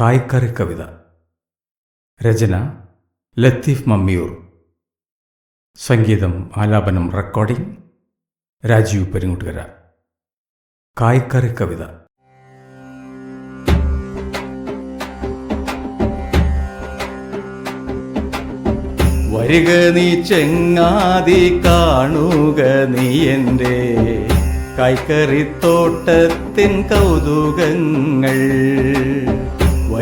കായ്ക്കറി കവിത. രചന ലത്തീഫ് മമ്മിയൂർ. സംഗീതം ആലാപനം റെക്കോർഡിംഗ് രാജീവ് പെരുങ്ങുട്ടുകര. കായ്ക്കറി കവിത. വരിക നീ ചെങ്ങാതി കാണുക നീ എന്റെ കൈക്കറിത്തോട്ടത്തിൻ കൗതുകങ്ങൾ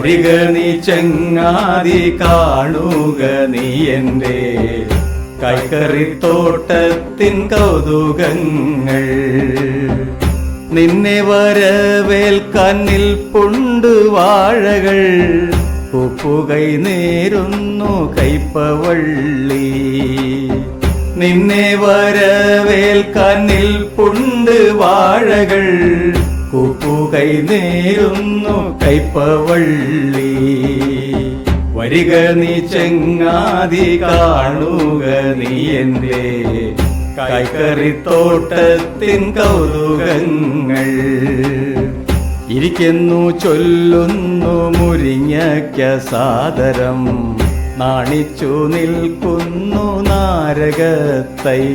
വരിക നീ ചെങ്ങാതി കാണുക നീ എന്റെ കൈക്കറിത്തോട്ടത്തിൻ കൗതുകങ്ങൾ. നിന്നെ വരവേൽക്കാൻ നിൽപ്പുണ്ട് വാഴകൾ. ഉപ്പുകൈ നേരുന്നു കൈപ്പവള്ളി. നിന്നെ വരവേൽക്കാൻ നിൽപ്പുണ്ട് വാഴകൾ. ഉപ്പുകൈ നേരുന്നു കൈപ്പവള്ളി. വരിക നീ ചെങ്ങാതി കാണുക നീ എന്റെ കൈക്കറിത്തോട്ടത്തിൻ കൗതുകങ്ങൾ. ഇരിക്കുന്നു ചൊല്ലുന്നു മുരിങ്ങയ്ക്ക സാദരം. നാണിച്ചു നിൽക്കുന്നു നാരകത്തൈ.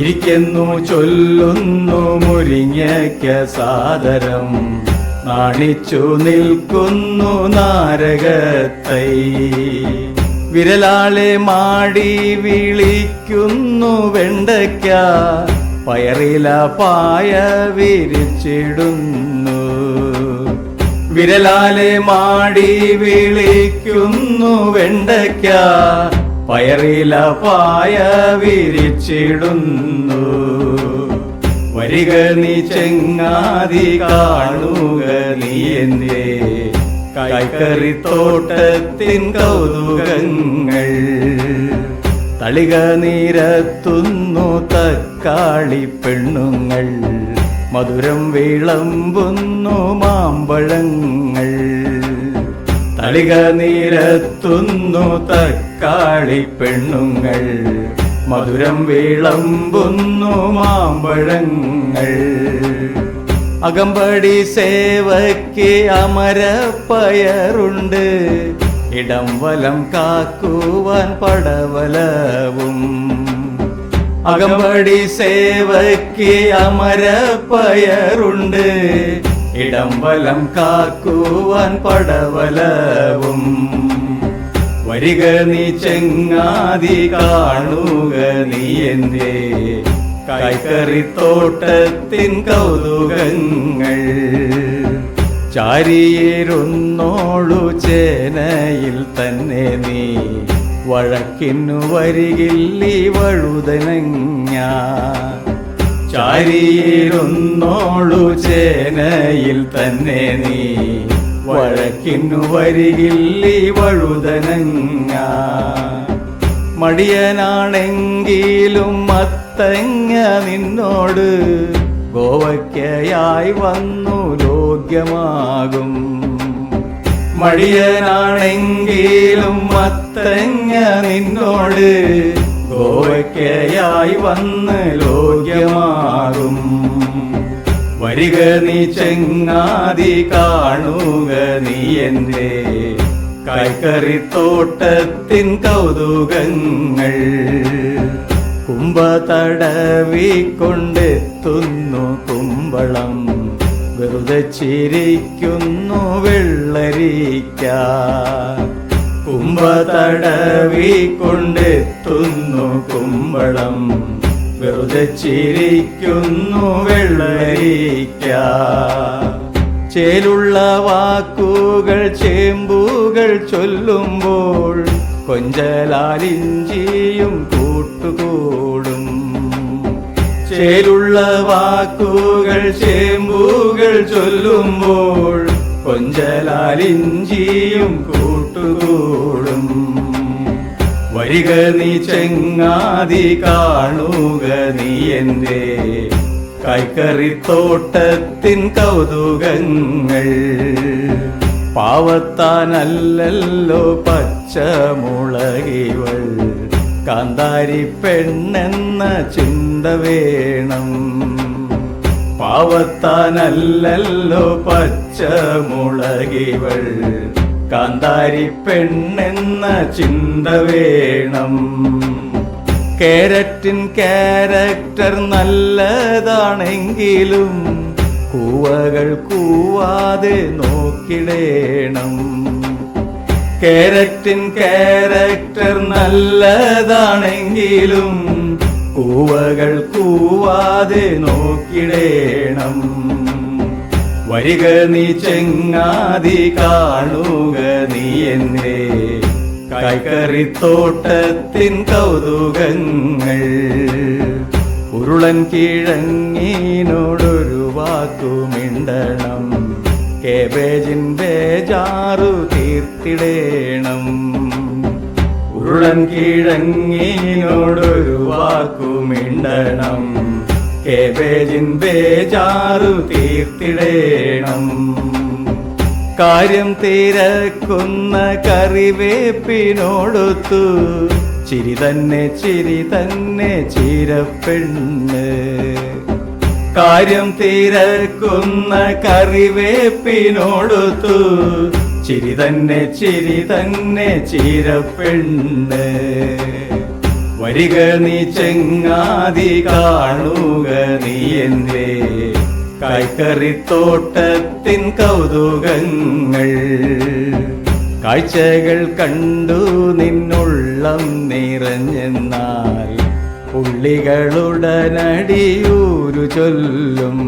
ഇരിക്കുന്നു ചൊല്ലുന്നു മുരിങ്ങയ്ക്ക സാദരം. നാണിച്ചു നിൽക്കുന്നു നാരകത്തൈ. വിരലാളെ മാടി വിളിക്കുന്നു വെണ്ടയ്ക്ക. പയറില പായ വിരിച്ചിടുന്നു. വിരലാലെ മാടി വിളിക്കുന്നു വെണ്ടയ്ക്ക. പയറില പായ വിരിച്ചിടുന്നു. വരിക നീ ചെങ്ങാതി കാണുക നീ എന്റെ കൈക്കറിത്തോട്ടത്തിൻ കൗതുകങ്ങൾ. തളിക നീരത്തുന്നു തക്കാളി പെണ്ണുങ്ങൾ. മധുരം വിളമ്പുന്നു മാമ്പഴങ്ങൾ. തളിക നീരത്തുന്നു തക്കാളി പെണ്ണുങ്ങൾ. മധുരം വിളമ്പുന്നു മാമ്പഴങ്ങൾ. അകമ്പടി സേവയ്ക്ക് അമരപ്പയറുണ്ട്. ഇടം വലം കാക്കുവാൻ പടവലവും. അകമ്പടി സേവയ്ക്ക് അമരപ്പയറുണ്ട്. ഇടം വലം കാക്കുവാൻ പടവലവും. വരിക നീ ചെങ്ങാതി കാണുക നീ എന്റെ കൈക്കറിത്തോട്ടത്തിൻ കൗതുകങ്ങൾ. ചാരിയേരുന്നോളു ചേനയിൽ തന്നെ നീ. വഴക്കിന്നു വരികില്ലി വഴുതനങ്ങ. ചാരിയേരുന്നോളു ചേനയിൽ തന്നെ നീ. വഴക്കിന്നു വരികില്ലി വഴുതനങ്ങ. മടിയനാണെങ്കിലും മത്തങ്ങ നിന്നോട് ഗോവയ്ക്കയായി വന്നു ലോഗ്യമാകും. മടിയനാണെങ്കിലും മത്തങ്ങ നിന്നോട് ഗോവയ്ക്കയായി വന്ന് ലോഗ്യമാകും വരിക നീ ചെങ്ങാതി കാണുക നീ എന്റെ കൈക്കറിത്തോട്ടത്തിൻ കൗതുകങ്ങൾ കുംഭ തടവിക്കൊണ്ടെത്തുന്നു കുമ്പളം വെറുതെ ചിരിക്കുന്നു വെള്ളരിക്ക. കുംഭ തടവിക്കൊണ്ടെത്തുന്നു കുമ്പളം വെറുതെ ചിരിക്കുന്നു വെള്ളരിക്ക. ചേലുള്ള വാക്കുകൾ ചേമ്പുകൾ ചൊല്ലുമ്പോൾ കൊഞ്ചലാലിഞ്ചിയും കൂട്ടുകൂടും. ചേലുള്ള വാക്കുകൾ ചേമ്പുകൾ ചൊല്ലുമ്പോൾ കൊഞ്ചലാലിഞ്ചിയും കൂട്ടുകൂടും. വരിക നീ ചെങ്ങാതി കാണുക നീ എന്റെ കൈക്കറിത്തോട്ടത്തിൻ കൗതുകങ്ങൾ. പാവത്താനല്ലല്ലോ പച്ചമുളകിവൾ. കാന്താരി പെണ്ണെന്ന ചിന്ത വേണം. പാവത്താനല്ലല്ലോ പച്ചമുളകിവൾ. കാന്താരി പെണ്ണെന്ന ചിന്ത വേണം. കാരറ്റിൻ ക്യാരക്ടർ നല്ലതാണെങ്കിലും കൂവകൾ കൂവാതെ നോക്കിടേണം. കാരറ്റിൻ ക്യാരക്ടർ നല്ലതാണെങ്കിലും കൂവകൾ കൂവാതെ നോക്കിടേണം. വരിക നീ ചെങ്ങാതി കാണുക നീ എന്നെ. കൈക്കറിത്തോട്ടത്തിൻ കൗതുകങ്ങൾ. ഉരുളൻ കിഴങ്ങിനോടൊരു വാക്കുമിണ്ടണം കേബേജിൻ ബേജാറു തീർത്തിടേണം. ഉരുളൻ കിഴങ്ങിനോടൊരു വാക്കുമിണ്ടണം തീർത്തിടേണം. കാര്യം തിരക്കുന്ന കറിവേപ്പിനോടൊത്തു ചിരി തന്നെ ചിരി തന്നെ ചിരപ്പെണ്ണ്. കാര്യം തിരക്കുന്ന കറിവേപ്പിനോടൊത്തു ചിരി തന്നെ ചിരി തന്നെ ചിരപ്പെണ്ണ്. വരിക നീ ചെങ്ങാതി കാണുക നീ എന്റെ കൈക്കറിത്തോട്ടത്തിൻ കൗതുകങ്ങൾ. കാഴ്ചകൾ കണ്ടു നിന്നുള്ളം നിറഞ്ഞെന്നാൽ പുള്ളികളുടനടിയൂരു ചൊല്ലും.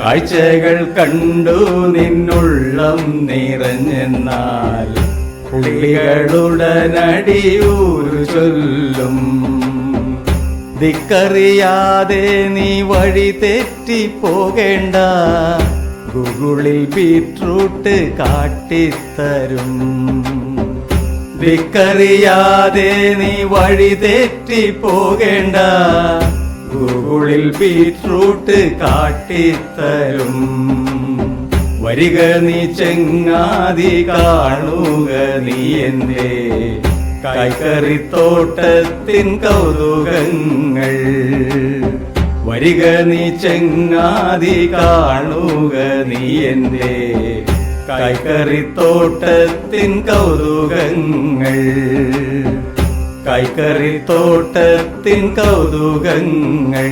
കാഴ്ചകൾ കണ്ടു നിന്നുള്ളം നിറഞ്ഞെന്നാൽ പുള്ളികളുടനടിയൂരു ചൊല്ലും. ദിക്കറിയാതെ നീ വഴി തെറ്റിപ്പോകേണ്ട ഗൂഗിളിൽ ബീട്രൂട്ട് കാട്ടിത്തരും. ദിക്കറിയാതെ നീ വഴി തെറ്റിപ്പോകേണ്ട ഗൂഗിളിൽ ബീട്രൂട്ട് കാട്ടിത്തരും. വരിക നീ ചെങ്ങാതി കാണുക നീ എന്റെ കൈക്കറിത്തോട്ടത്തിൻ കൗതുകങ്ങൾ. വരിക നീ ചെങ്ങാതി കാണുക നീ എന്റെ കൈക്കറിത്തോട്ടത്തിൻ കൗതുകങ്ങൾ. കൈക്കറിത്തോട്ടത്തിൻ കൗതുകങ്ങൾ.